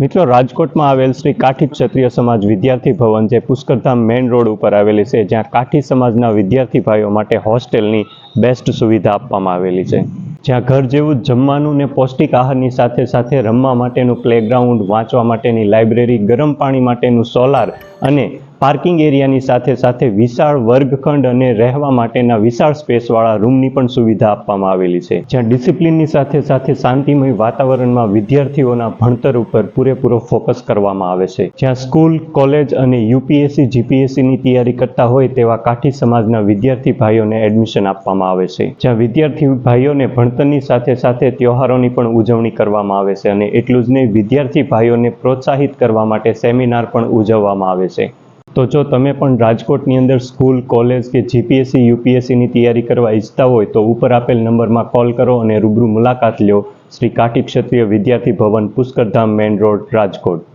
મિત્રો, રાજકોટમાં આવેલ શ્રી કાઠી ક્ષત્રિય સમાજ વિદ્યાર્થી ભવન જે પુષ્કરધામ મેઇન રોડ ઉપર આવેલી છે, જ્યાં કાઠી સમાજના વિદ્યાર્થી ભાઈઓ માટે હોસ્ટેલની બેસ્ટ સુવિધા આપવામાં આવેલી છે. જ્યાં ઘર જેવું જમવાનું ને પૌષ્ટિક આહારની સાથે સાથે રમવા માટેનું પ્લેગ્રાઉન્ડ વાંચવા માટેની લાઇબ્રેરી ગરમ પાણી માટેનું સોલાર અને પાર્કિંગ એરિયાની સાથે સાથે વિશાળ વર્ગખંડ અને રહેવા માટેના વિશાળ સ્પેસવાળા રૂમની પણ સુવિધા આપવામાં આવેલી છે. જ્યાં ડિસિપ્લિનની સાથે સાથે શાંતિમય વાતાવરણમાં વિદ્યાર્થીઓના ભણતર ઉપર પૂરેપૂરો ફોકસ કરવામાં આવે છે. જ્યાં સ્કૂલ, કોલેજ અને યુપીએસસી, જીપીએસસીની તૈયારી કરતા હોય તેવા કાઠી સમાજના વિદ્યાર્થી ભાઈઓને એડમિશન આપવામાં આવે છે. જ્યાં વિદ્યાર્થી ભાઈઓને ભણતરની સાથે સાથે તહેવારોની પણ ઉજવણી કરવામાં આવે છે અને એટલું જ નહીં, વિદ્યાર્થી ભાઈઓને પ્રોત્સાહિત કરવા માટે સેમિનાર પણ ઉજવવામાં આવે છે. તો જો તમે પણ રાજકોટની અંદર સ્કૂલ, કોલેજ કે જીપીએસસી, યુપીએસસીની તૈયારી કરવા ઈચ્છતા હોય તો ઉપર આપેલ નંબરમાં કોલ કરો અને રૂબરૂ મુલાકાત લ્યો શ્રી કાઠી ક્ષત્રિય વિદ્યાર્થી ભવન પુષ્કરધામ મેઇન રોડ, રાજકોટ.